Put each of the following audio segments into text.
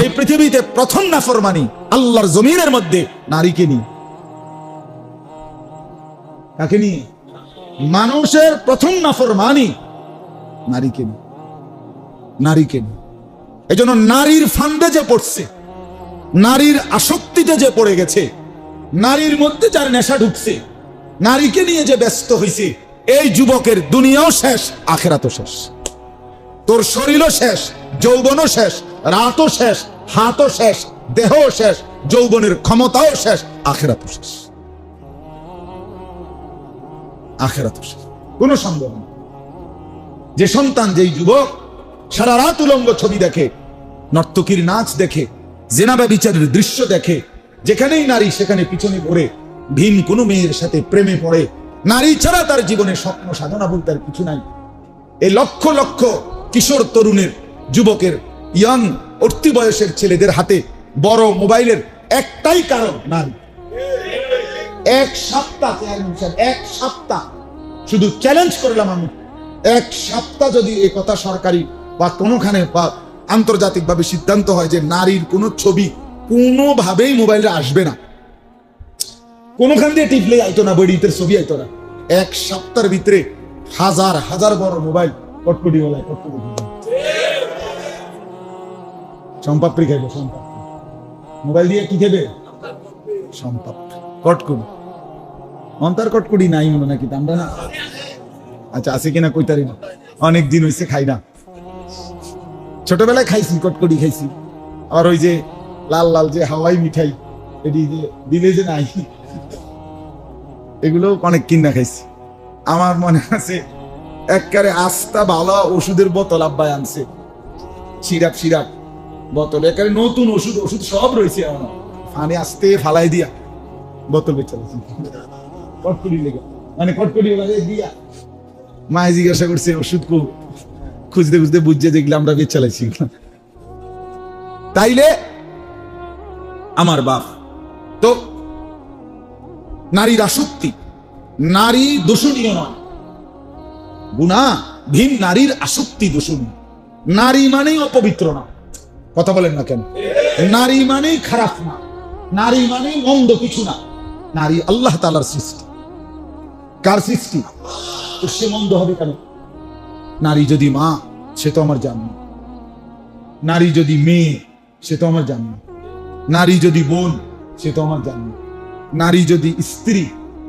এই পৃথিবীতে প্রথম নাফরমানি আল্লাহর জমিনের মধ্যে নারীকে নিয়ে। মানুষের প্রথম নাফরমানি নারীকে নারীকে এই জন্য নারীর ফান্দে যে পড়ছে, নারীর আসক্তিতে যে পড়ে গেছে, নারীর মধ্যে যার নেশা ঢুকছে, নারীকে নিয়ে যে ব্যস্ত হয়েছে এই যুবকের দুনিয়াও শেষ, আখেরাতও শেষ। তোর শরীরও শেষ, যৌবনও শেষ, রাতও শেষ, হাতও শেষ, দেহও শেষ, যৌবনের ক্ষমতাও শেষ, আখেরাতও শেষ। আখেরাতও শেষ। কোনো সন্দেহ নেই। যে সন্তান যেই যুবক সারা রাত উলঙ্গ ছবি দেখে, নর্তকীর নাচ দেখে জেনাবা বিচারের দৃশ্য দেখে, যেখানেই নারী সেখানে পিছনে পড়ে ভিন কোনো মেয়ের সাথে প্রেমে পড়ে, নারী ছাড়া তার জীবনে স্বপ্ন সাধনা বলতে আর কিছু নাই। এই লক্ষ লক্ষ কিশোর তরুণের, যুবকের ইয়াং উঠতি বয়সের ছেলেদের হাতে বড় মোবাইলের একটাই কারণ নারী এক সপ্তাহ এক সপ্তাহ। শুধু চ্যালেঞ্জ করলাম আমি। এক সপ্তাহ যদি এই কথা সরকারি বা কোনোখানে বা আন্তর্জাতিকভাবে সিদ্ধান্ত হয় যে নারীর কোনো ছবি কোনোভাবেই মোবাইলে আসবে না। কোনোখান দিয়ে টিপলে আইতো না বডিতের ছবি আইতো না। এক সপ্তাহের ভিতরে হাজার হাজার বড় মোবাইল কটকটি বলায় কটকটি সম্পাপ্রি খাইবে সম্পাপ্রি মোবাইল দিয়ে কি খাবে সম্পাপ্রি কটকুড়ি অন্তর কটকুড়ি নাই মনে নাকি আমরা না? আচ্ছা আছে কিনা কইতারি না অনেক দিন হয়েছে খাই না। ছোটবেলায় খাইছি, কটকটি খাইছি। আর ওই যে লাল লাল যে হাওয়াই মিঠাই, এটি যে দিলে যে নাই। এগুলো অনেক কিনা খাইছি। আমার মনে আছে একবারে আস্তা ভালো ওষুধের বোতল আব্বাই আনছে। সিরাপ সিরাপ, বোতল। একেবারে নতুন ওষুধ ওষুধ সব রয়েছে আমার ফানে আসতে ফালাই দিয়া বোতল বেচালাছি কটকটি লেগে মানে কটকটি দিয়া। মায়ে জিজ্ঞাসা করছে, ওষুধ কো খুঁজতে খুঁজতে বুঝছে যেগুলো আমরা বেচ চালাইছি তাইলে আমার বাপ তো নারীর আসক্তি নারী দোষণীয় নয়। গুণা ভীম নারীর আসক্তি দোষণীয় নারী মানেই অপবিত্র না। কথা বলেন না কেন? নারী মানেই খারাপ না। নারী মানেই মন্দ কিছু না। নারী আল্লাহ তালার সৃষ্টি। কার সৃষ্টি? সে মন্দ হবে কেন? নারী যদি মা, সে তো আমার জান নারী যদি মেয়ে, সে তো আমার জান নারী যদি বোন, সে তো আমার জান নারী যদি স্ত্রী,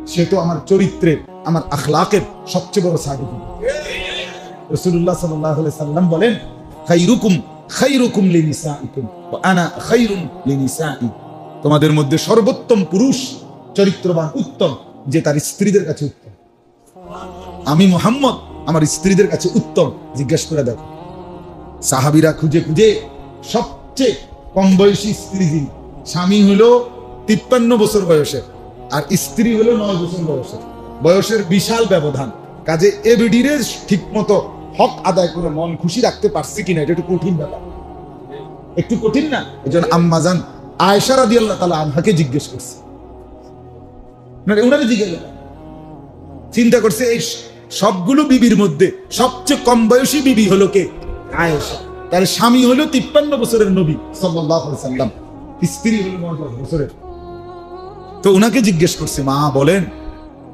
সে তো আমার চরিত্রের আমার আখলাকের সবচেয়ে বড় সার্টিফিকেট রসুল্লাহ সাল্লাহ সাল্লাম বলেন খাইরুকুম খাইরুকুম আনা লিনিসাই। তোমাদের মধ্যে সর্বোত্তম পুরুষ, চরিত্রবান, উত্তম, যে তার স্ত্রীদের কাছে উত্তম। আমি মোহাম্মদ, আমার স্ত্রীদের কাছে উত্তম। জিজ্ঞেস করে দেখো। সাহাবিরা খুঁজে খুঁজে সবচেয়ে কম বয়সী স্ত্রী যিনি, স্বামী হলো তিপ্পান্ন বছর বয়সের আর স্ত্রী হলো নয় বছর বয়সের। বয়সের বিশাল ব্যবধান। কাজে এবিডিরে ঠিক মতো হক আদায় করে মন খুশি রাখতে পারছি কিনা, এটা একটু কঠিন ব্যাপার। একটু কঠিন না? এই জন্য আম্মাজান আয়সা রাদি আল্লাহ তালা আনহাকে জিজ্ঞেস করছে। না ওনারে জিজ্ঞেস চিন্তা করছে, এই সবগুলো বিবির মধ্যে সবচেয়ে কম বয়সী বিবি হলো কে? আয়েশা। তার স্বামী হলো তিপ্পান্ন বছরের নবী সাল্লাম। স্ত্রী হলো বছরের। তো ওনাকে জিজ্ঞেস করছে, মা, বলেন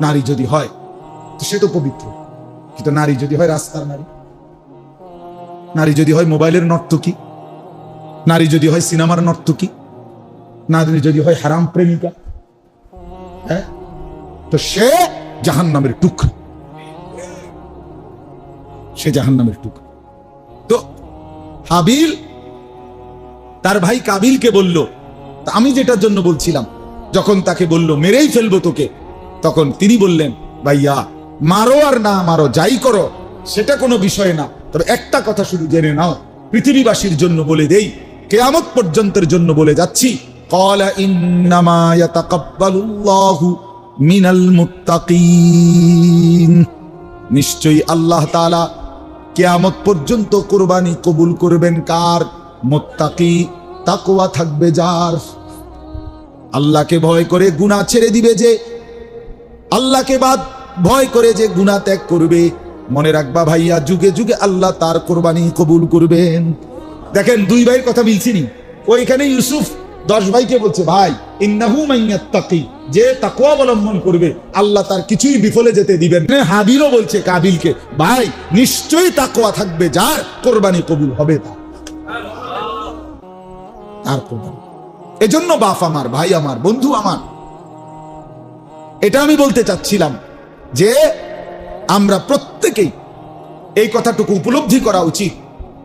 নারী যদি হয়, তো সে তো পবিত্র। কিন্তু নারী যদি হয় রাস্তার নারী। নারী যদি হয় মোবাইলের নর্তকী। নারী যদি হয় সিনেমার নর্তকী। নারী যদি হয় হারাম প্রেমিকা। হ্যাঁ? তো সে জাহান নামের টুকরো। সে জাহান নামের টুকরো। তো হাবিল, তার ভাই কাবিলকে বলল আমি যেটার জন্য বলছিলাম, যখন তাকে বলল, মেরেই ফেলব তোকে তখন তিনি বললেন, ভাইয়া, মারো আর না মারো, যাই করো, সেটা কোনো বিষয় না। তবে একটা কথা শুধু জেনে নাও, পৃথিবীবাসীর জন্য বলে দেই, কেয়ামত পর্যন্তের জন্য বলে যাচ্ছি কলা নিশ্চয়ই আল্লাহ তালা কেয়ামত পর্যন্ত কোরবানি কবুল করবেন কার? মোত্তাকি তাকোয়া থাকবে যার। আল্লাহকে ভয় করে গুণা ছেড়ে দিবে যে আল্লাহকে বাদ ভয় করে যে গুণা ত্যাগ করবে। মনে রাখবা ভাইয়া, যুগে যুগে আল্লাহ তার কোরবানি কবুল করবেন। দেখেন, দুই ভাইয়ের কথা মিলছিনি ওইখানে ইউসুফ দশ ভাইকে বলছে, ভাই, ইন্নাহু যে তাকওয়া অবলম্বন করবে, আল্লাহ তার কিছুই বিফলে যেতে দিবেন না। হাবিলও বলছে কাবিলকে, ভাই, নিশ্চয়ই তাকওয়া থাকবে, যার কোরবানি কবুল হবে তা তার কোরবানি। এজন্য বাপ আমার, ভাই আমার, বন্ধু আমার এটা আমি বলতে চাচ্ছিলাম যে আমরা প্রত্যেকেই এই কথাটুকু উপলব্ধি করা উচিত।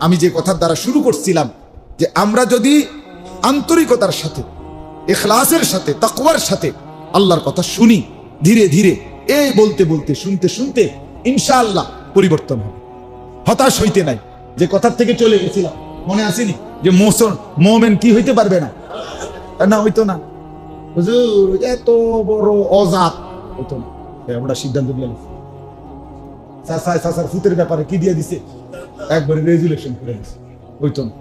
আমি যে কথার দ্বারা শুরু করছিলাম যে আমরা যদি আন্তরিকতার সাথে এখলাসের সাথে, তাকওয়ার সাথে আল্লাহর কথা শুনি, ধীরে ধীরে, এই বলতে বলতে, শুনতে শুনতে ইনশাআল্লাহ পরিবর্তন হবে। হতাশ হইতে নাই, যে কথার থেকে চলে গেছিলাম, মনে আসেনি? যে মোসন মোমেন কি হইতে পারবে না? না, হইতো না। হুজুর, এত বড় অজাত। হইতো না। আমরা সিদ্ধান্ত নিছি। চাচা চাচার ফুতের ব্যাপারে কি দিয়ে দিছে? একবারে রেজুলেশন করে দিছে। হইতো না।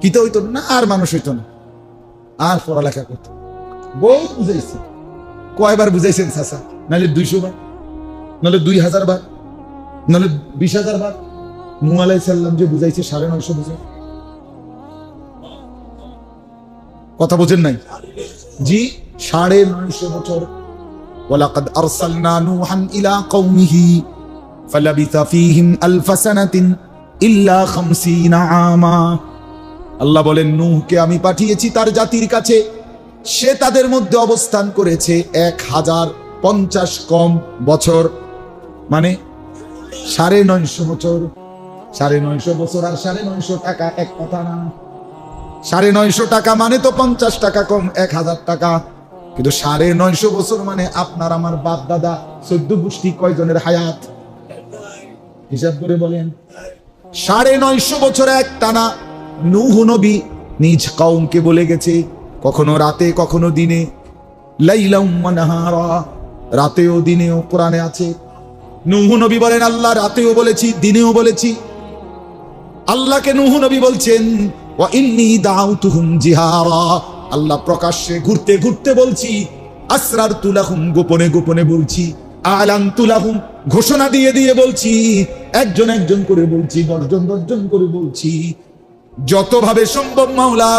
কি তো হইতো না? আর মানুষ হইতো না। আর পড়ালেখা করতো। বহুত বুঝাইছে। কয়বার বুঝাইছেন চাচা? নাহলে দুইশো বার, নাহলে দুই হাজার বার, নাহলে বিশ হাজার বার। নু সাল্লাম যে বুঝাইছে, সাড়ে নয়শো বুঝে কথা বোঝেন নাই? জি। সাড়ে নয়শো বছর। ওয়ালাকাদ আরসালনা নূহান ইলা কওমিহি ফালাবিথা ফীহিম আলফা সানাতিন ইল্লা খামসিনা আমা। আল্লাহ বলেন, নূহকে আমি পাঠিয়েছি তার জাতির কাছে। সে তাদের মধ্যে অবস্থান করেছে এক হাজার পঞ্চাশ কম বছর। মানে সাড়ে নয়শো বছর। সাড়ে নয়শো বছর আর সাড়ে নয়শো টাকা এক কথা না। সাড়ে নয়শো টাকা মানে তো পঞ্চাশ টাকা কম, এক হাজার টাকা। কিন্তু সাড়ে নয়শো বছর মানে আপনার আমার বাপ, দাদা, চোদ্দ গোষ্ঠী কয়জনের হায়াত? হিসাব করে বলেন। সাড়ে নয়শো বছর এক টানা নূহ নবী নিজ কৌমকে বলে গেছে, কখনো রাতে, কখনো দিনে। রাতেও, দিনেও কোরআনে আছে। নূহ নবী বলেন, আল্লাহ রাতেও বলেছি, দিনেও বলেছি। আল্লাহকে নূহ নবী বলছেন আল্লাহ প্রকাশ্যে ঘুরতে ঘুরতে বলছি আসরার তুলাহুম গোপনে গোপনে বলছি আলান তুলাহুম ঘোষণা দিয়ে দিয়ে বলছি, একজন একজন করে বলছি, দশজন দশজন করে বলছি। যতভাবে সম্ভব মাওলা,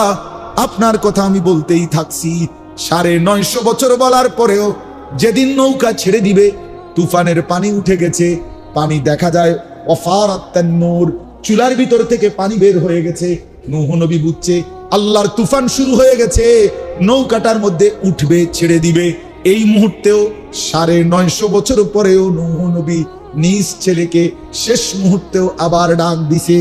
আপনার কথা আমি বলতেই থাকছি। সাড়ে নয়শো বছর বলার পরেও যেদিন নৌকা ছেড়ে দিবে, তুফানের পানি উঠে গেছে, পানি দেখা যায় অফার নূর, চুলার ভিতর থেকে পানি বের হয়ে গেছে। নবী বুঝছে, আল্লাহর তুফান শুরু হয়ে গেছে, নৌকাটার মধ্যে উঠবে, ছেড়ে দিবে। এই মুহূর্তেও সাড়ে নয়শো বছর পরেও নবী নিজ ছেলেকে শেষ মুহূর্তেও আবার ডাক দিছে।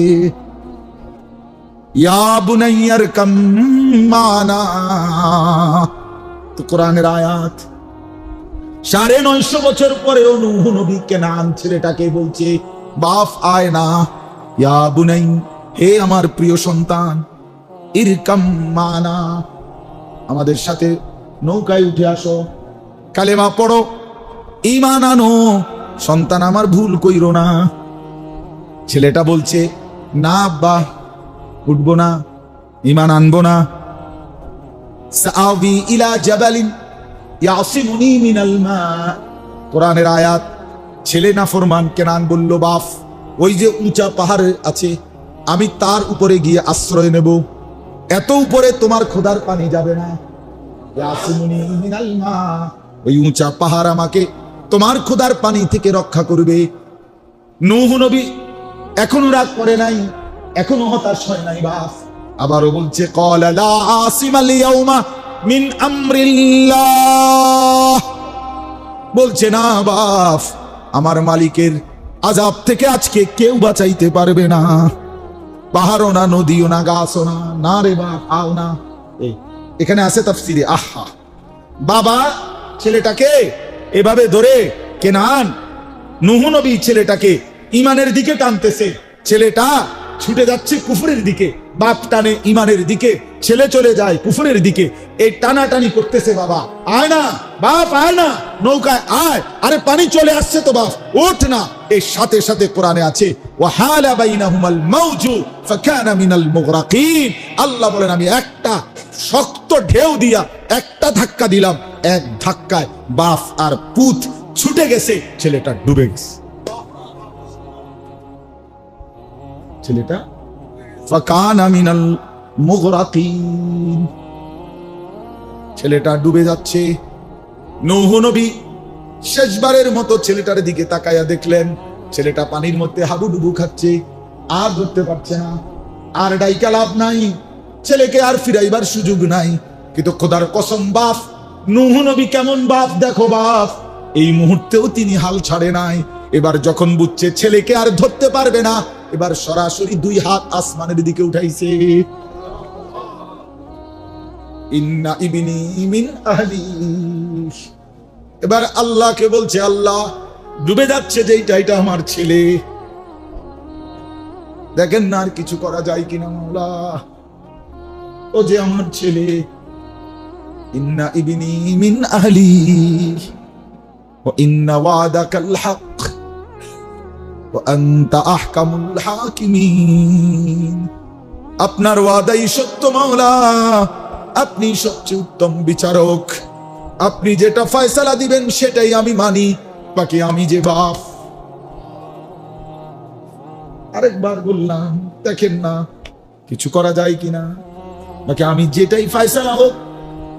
সাড়ে নয়শো বছর পরেও নবী কেনান ছেলেটাকে বলছে বাপ আয় না, ইয়া বুনাই হে আমার প্রিয় সন্তান, ইরকাম মানা। আমাদের সাথে নৌকায় উঠে আসো, কালেমা পড়ো ইমান আনো। সন্তান, আমার ভুল কইর না। ছেলেটা বলছে, না আব্বা, উঠবো না ইমান আনব না। সাআবি ইলা জাবালিন ইয়াসিমুনি মিনাল মা। কোরআনের আয়াত, ছেলে না ফরমান কেনান বলল বাপ ওই যে উঁচা পাহাড় আছে আমি তার উপরে গিয়ে আশ্রয় নেব। এত উপরে তোমার খোদার পানি যাবে না। ওই উঁচা পাহাড় আমাকে তোমার খোদার পানি থেকে রক্ষা করবে। নূহ নবী এখনও রাগ করে নাই, এখনও হতাশ হয় নাই বাপ। আবারও বলছে মিন বলছে, না বাপ, আমার মালিকের আজাব থেকে আজকে কেউ বাঁচাইতে পারবে না। পাহাড়ও না নদীও না গাছও না না রে বা আও না এখানে আছে তাফসিরে আহা। বাবা, ছেলেটাকে এভাবে ধরে কেনান। নুহু নবী ছেলেটাকে ইমানের দিকে টানতেছে। ছেলেটা ছুটে যাচ্ছে কুফরের দিকে। বাপ টানে ইমানের দিকে, ছেলে চলে যায় কুফরের দিকে। এই টানাটানি করতেছে বাবা। আয় না, বাপ, আয় না। নৌকায় আয়, আরে পানি চলে আসছে তো বাপ। ওঠ না। এর সাথে সাথে কোরআনে আছে আল্লাহ বলেন, আমি একটা শক্ত ঢেউ দিয়া একটা ধাক্কা দিলাম। এক ধাক্কায় বাপ আর পুত ছুটে গেছে, ছেলেটা ডুবে গেছে। ছেলেটা ছেলেটা ডুবে যাচ্ছে। নৌহ নবী শেষবারের মতো ছেলেটার দিকে তাকায়া দেখলেন। ছেলেটা পানির মধ্যে হাবুডুবু খাচ্ছে, আর ধরতে পারছে না। আর ডাইকা লাভ নাই, ছেলেকে আর ফিরাইবার সুযোগ নাই। কিন্তু খোদার কসম বাপ, নূহ নবী কেমন বাপ দেখো বাপ। এই মুহূর্তেও তিনি হাল ছাড়ে নাই। এবার যখন বুঝছে ছেলেকে আর ধরতে পারবে না এবার সরাসরি দুই হাত আসমানের দিকে উঠাইছে। ইন্না ইবিনি মিন এবার আল্লাহকে বলছে, আল্লাহ, ডুবে যাচ্ছে যেইটা, এটা আমার ছেলে। দেখেন না আর কিছু করা যায় কিনা মাওলা। ও যে আমার ছেলে। ইন্না ইবিনি মিন আহলি। ও ইন্না ওয়াদাকাল হক। আপনার ওয়াদাই সত্য, মাওলা। আপনি সবচেয়ে উত্তম বিচারক। আপনি যেটা ফয়সালা দিবেন, সেটাই আমি মানি। বাকি আমি যে বাপ। আরেকবার বললাম, দেখেন না, কিছু করা যায় কিনা? বাকি আমি যেটাই ফয়সালা হোক,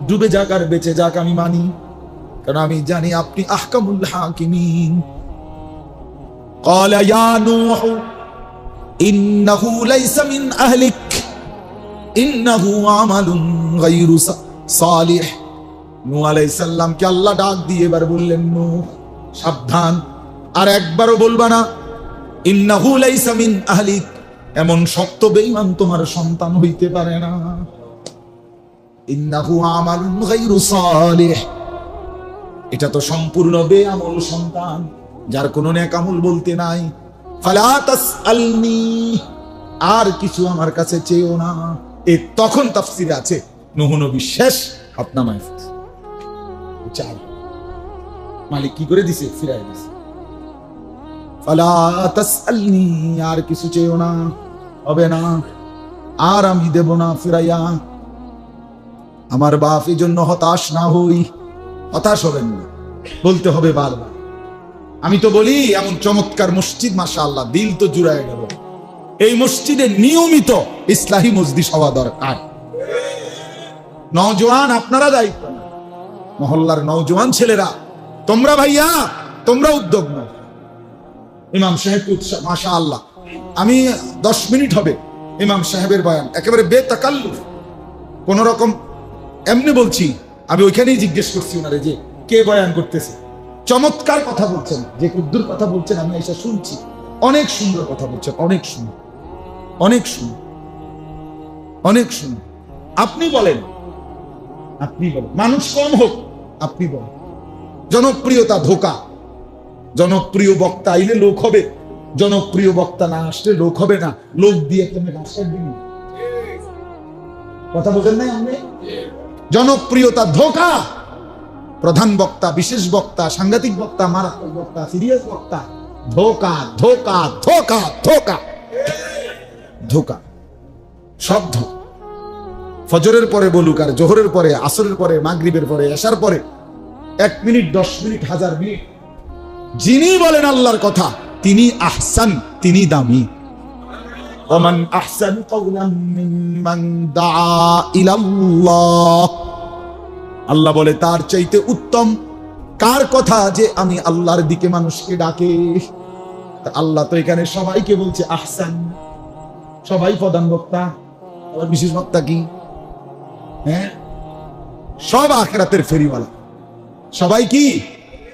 ডুবে যাক আর বেঁচে যাক আমি মানি। কারণ আমি জানি আপনি আহকামুল হাকিমিন। قال يا نوح إنه ليس من أهلك إنه عمل غير صالح নূহ আলাইহিস সালামকে আল্লাহ ডাক দিয়ে এবার বললেন নূহ সাবধান আর একবারও বলবা না ইন্নাহু লাইসা মিন আহলিক এমন শক্ত বেঈমান তোমার সন্তান হইতে পারে না ইন্নাহু আমালুন গায়রু সালিহ এটা তো সম্পূর্ণ বেআমল সন্তান যার কোনো নেক আমল বলতে নাই। আর কিছু আমার কাছে চেয়েও না। এ তখন তাফসিরে আছে নূহ নবী শেষ হাত নামায় চার। মালিক কি করে দিছে? ফিরাই দিছে। আর কিছু চেয়েও না। হবে না। আর আমি দেব না ফিরাইয়া। আমার বাপ এই জন্য হতাশ না হই। হতাশ হবেন না। বলতে হবে বারবার। আমি তো বলি, এমন চমৎকার মসজিদ মাসা আল্লাহ দিল তো জুড়ায় গেল। এই মসজিদে নিয়মিত ইসলাহী মসজিদ হওয়া দরকার। নওজোয়ান, আপনারা দায়িত্ব মহল্লার নওজোয়ান ছেলেরা, তোমরা ভাইয়া, তোমরা উদ্যোগ নাও। ইমাম সাহেব মাসা আল্লাহ আমি দশ মিনিট হবে ইমাম সাহেবের বয়ান। একেবারে বেতাকাল্লুফ। কোন রকম এমনি বলছি, আমি ওইখানেই জিজ্ঞেস করছি ওনারে যে, কে বয়ান করতেছে? চমৎকার কথা বলছেন, যে কুদ্দুর কথা বলছেন, আমি এসে শুনছি। অনেক সুন্দর কথা বলছেন, অনেক সুন্দর। অনেক সুন্দর। অনেক সুন্দর। আপনি বলেন। আপনি বলেন। মানুষ কম হোক, আপনি বলেন। জনপ্রিয়তা ধোকা। জনপ্রিয় বক্তা আইলে লোক হবে। জনপ্রিয় বক্তা না আসলে লোক হবে না। লোক দিয়ে তুমি রাস্তার দিন কথা বলেন নাই আপনি? জনপ্রিয়তা ধোকা। প্রধান বক্তা, বিশেষ বক্তা, সাংঘাতিক বক্তা, মারাত্মক বক্তা, সিরিয়াস বক্তা, ধোকা ধোকা ধোকা ধোকা ধোকা, সব ফজরের পরে বলুক আর জোহরের পরে, আসরের পরে, মাগরিবের পরে এসার পরে, এক মিনিট, দশ মিনিট, হাজার মিনিট। যিনি বলেন আল্লাহর কথা, তিনি আহসান, তিনি দামি। আহসান দাআ ইলাল্লাহ। আল্লাহ বলে, তার চাইতে উত্তম কার কথা যে আমি আল্লাহর দিকে মানুষকে ডাকে? আল্লাহ তো এখানে সবাইকে বলছে, আহসান, সবাই প্রধান বক্তা আবার বিশেষ বক্তা কি? হ্যাঁ? সব আখেরাতের ফেরিওয়ালা। সবাই কি?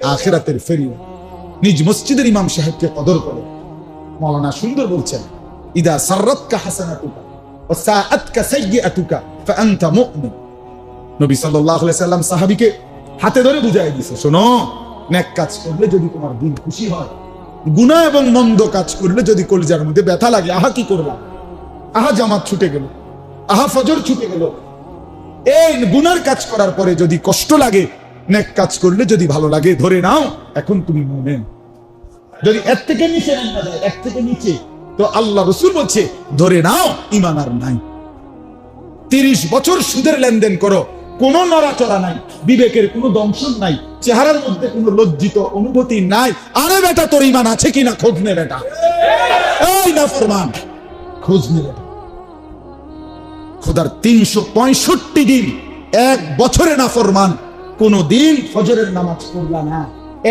আখেরাতের ফেরিওয়ালা। নিজ মসজিদের ইমাম সাহেবকে কদর করে। মৌলানা সুন্দর বলছেন, ইদা সাররাতকা হাসানাতুকা ওয়া সাআতকা সাইয়্যাতুকা ফাআনতা মুমিন। নবী সাল্লাম সাহাবীকে হাতে ধরে বুঝাই দিয়েছে শোনো, নেক কাজ করলে যদি তোমার দিল খুশি হয়, গুনাহ এবং মন্দ কাজ করলে যদি কলিজার মধ্যে ব্যথা লাগে, আহা কি করলাম? আহা জামাত ছুটে গেল, আহা ফজর ছুটে গেল। এই গুনার কাজ করার পরে যদি কষ্ট লাগে, নেক কাজ করলে যদি ভালো লাগে, ধরে নাও, এখন তুমি মনে যদি এর থেকে নিচে এক থেকে নিচে। তো আল্লাহ রসুল বলছে, ধরে নাও ইমান আর নাই। তিরিশ বছর সুদের লেনদেন করো কোনো নড়াচড়া নাই, বিবেকের কোনো দংশন নাই, চেহারার মধ্যে কোনো লজ্জিত অনুভূতি নাই। আরে বেটা, তোর ইমান আছে কিনা খোঁজ নে বেটা। এই না ফরমান, খোঁজ নে বেটা। খোদার তিনশো পঁয়ষট্টি দিন, এক বছরে না ফরমান, কোন দিন ফজরের নামাজ পড়লা না।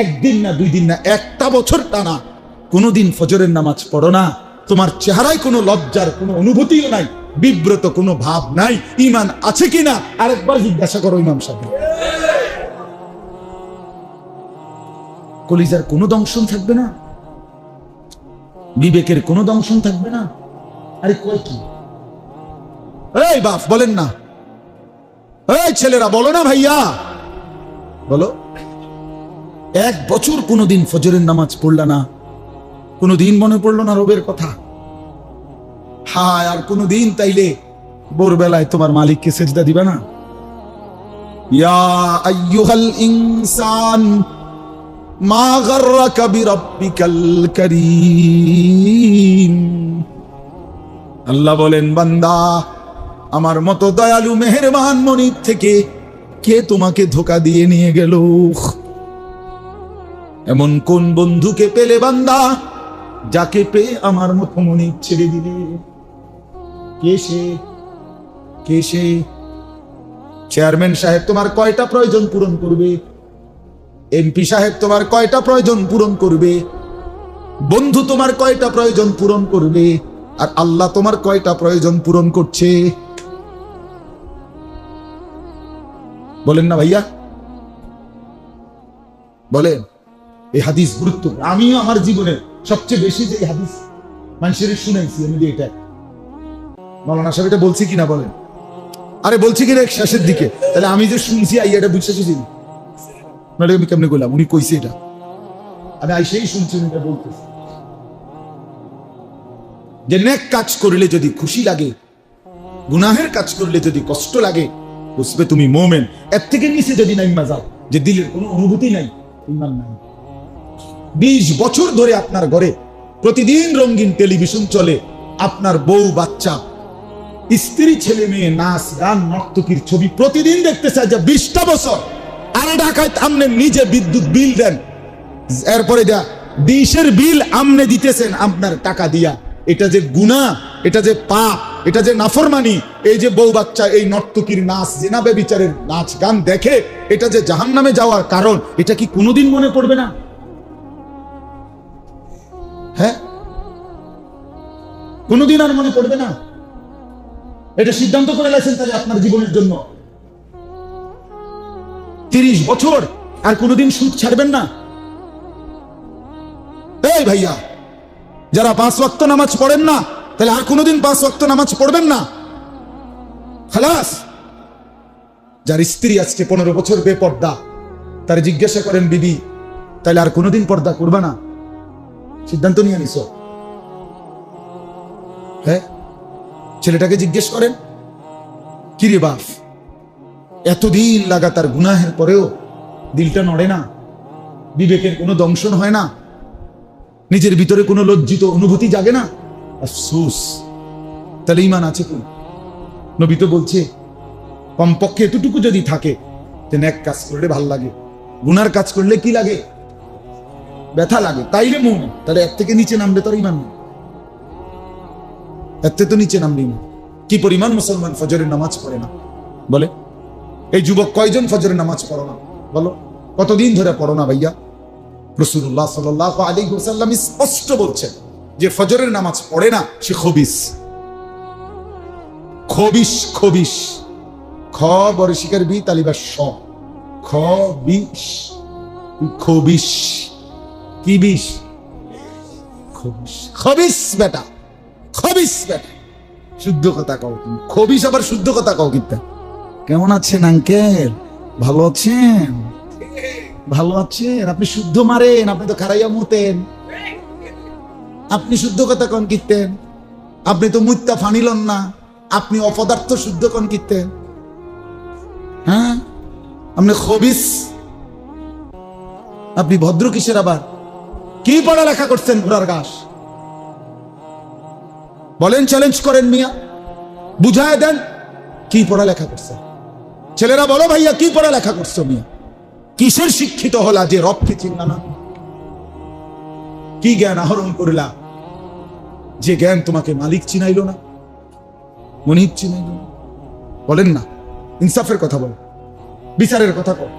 একদিন না, দুই দিন না, একটা বছর টানা। কোনোদিন ফজরের নামাজ পড়ো না। তোমার চেহারায় কোনো লজ্জার কোনো অনুভূতিও নাই। বিব্রত কোনো ভাব নাই ইমান আছে কিনা? আরেকবার জিজ্ঞাসা করো ইমাম সাহেব। কলিজার কোনো দংশন থাকবে না? বিবেকের কোনো দংশন থাকবে না? আরে কয় কি? এই বাপ, বলেন না। এই ছেলেরা, বলো না ভাইয়া। বলো। এক বছর কোনোদিন ফজরের নামাজ পড়লা না, কোনোদিন মনে পড়ল না রবের কথা। হায়, আর কোনোদিন তাইলে ভোরবেলায় তোমার মালিককে সেজদা দিবে না? ইয়া আইয়ুহাল ইনসান, মা গাররাকা বিরাব্বিকাল কারীম। আল্লাহ বলেন, বান্দা, আমার মতো দয়ালু মেহেরবান মনির থেকে কে তোমাকে ধোকা দিয়ে নিয়ে গেল? এমন কোন বন্ধুকে পেলে বান্দা, যাকে পেয়ে আমার মতো মনির ছেড়ে দিলে? কে সে? কে সে? চেয়ারম্যান সাহেব, তোমার কয়টা প্রয়োজন পূরণ করবে? এমপি সাহেব, তোমার কয়টা প্রয়োজন পূরণ করবে? বন্ধু তোমার কয়টা প্রয়োজন পূরণ করবে? আর আল্লাহ তোমার কয়টা প্রয়োজন পূরণ করছে? বলেন না ভাইয়া। বলেন, এই হাদিস গুরুত্ব আমিও আমার জীবনে সবচেয়ে বেশি যে হাদিস মানুষের শুনেছি আমি এটা। মৌলানা সাহেব এটা বলছি কিনা বলেন? আরে বলছি কিনা শেষের দিকে। তাহলে আমি যে শুনছি আই এটা বুঝতে শুনছি নাহলে আমি কেমনে করলাম উনি কইছে এটা। আমি আইসেই শুনছি উনি এটা বলতেছি। যে নেক কাজ করলে যদি খুশি লাগে, গুনাহের কাজ করলে যদি কষ্ট লাগে, বুঝবে তুমি মোমেন। এর থেকে নিচে যদি নাইমা যাও যে দিলের কোনো অনুভূতি নাই, ইমান নাই। বিশ বছর ধরে আপনার ঘরে প্রতিদিন রঙিন টেলিভিশন চলে, আপনার বউ বাচ্চা স্ত্রী ছেলে মেয়ে নাচ, গান, নর্তকীর ছবি প্রতিদিন দেখতে চায় যে বিশটা বছর। আর ঢাকায় আপনি নিজে বিদ্যুৎ বিল দেন। এরপরে যা ডিশের বিল আমনে দিতেছেন আপনার টাকা দিয়া। এটা যে গুণা, এটা যে পাপ, এটা যে নাফরমানি, এই যে বউ বাচ্চা, এই নর্তকীর নাচ জেনাবে বিচারের নাচ, গান দেখে এটা যে জাহান নামে যাওয়ার কারণ, এটা কি কোনোদিন মনে পড়বে না? হ্যাঁ? কোনোদিন আর মনে পড়বে না? এটা সিদ্ধান্ত করে গেছেন তাহলে আপনার জীবনের জন্য। তিরিশ বছর আর কোনোদিন সুদ ছাড়বেন না। এই ভাইয়া, যারা পাঁচ ওয়াক্ত নামাজ পড়েন না, তাহলে আর কোনোদিন পাঁচ ওয়াক্ত নামাজ পড়বেন না। খালাস, যার স্ত্রী আজকে পনেরো বছর বেপর্দা, তার জিজ্ঞাসা করেন, বিবি, তাহলে আর কোনোদিন পর্দা করবে না? সিদ্ধান্ত নিয়ে নিস হ্যাঁ? ছেলেটাকে জিজ্ঞেস করেন, কিরে বাপ, এতদিন লাগাতার গুনাহের পরেও দিলটা নড়ে না, বিবেকের কোনো দংশন হয় না, নিজের ভিতরে কোনো লজ্জিত অনুভূতি জাগে না? আফসোস, তাহলে ইমান আছে কোন নবী তো বলছে, কমপক্ষে এতটুকু যদি থাকে তেন এক কাজ করলে ভালো লাগে, গুনার কাজ করলে কি লাগে? ব্যথা লাগে, তাইলে মন তাহলে এর থেকে নিচে নামবে তার ইমান নেই। থেকে তো নিচে নামবি না। কি পরিমাণ মুসলমান ফজরের নামাজ পড়ে না? বলে, এই যুবক কয়জন ফজরের নামাজ পড়ো না? বলো, কতদিন ধরে পড়ো না ভাইয়া? রসুল্লাহ সাল্লাহ আলী সাল্লাম স্পষ্ট বলছেন যে ফজরের নামাজ পড়ে না, সে খবিস। খবিস খবিস। খ বড় শিকার বি তালিবার স খ বিশ খবিস। কি বিষ? খবিস। খবিস, বেটা। খবিস শুদ্ধ কথা কও তুমি। খবিস আবার শুদ্ধ কথা কও কিন্তু কেমন আছেন আঙ্কেল? ভালো আছেন? ভালো আছেন? আপনি শুদ্ধ মারেন, আপনি তো খারাইয়া মতেন আপনি শুদ্ধ কথা কন কীর্তেন আপনি তো মুত্যা ফানিলন না। আপনি অপদার্থ শুদ্ধ কোন কিতে হ্যাঁ? আপনি খবিস? আপনি ভদ্র কিসের আবার? কি পড়ালেখা করছেন ঘোড়ার ঘাস? বলেন চ্যালেঞ্জ করেন মিয়া। বুঝায় দেন কি পড়ালেখা করছেন ছেলেরা বলো ভাইয়া, কি পড়ালেখা করছ মিয়া? কিসের শিক্ষিত হলা যে রবকে চিনলা না কি জ্ঞান আহরণ করলা? যে জ্ঞান তোমাকে মালিক চিনাইল না, মনিব চিনাইল না। বলেন না, ইনসাফের কথা বল, বিচারের কথা কর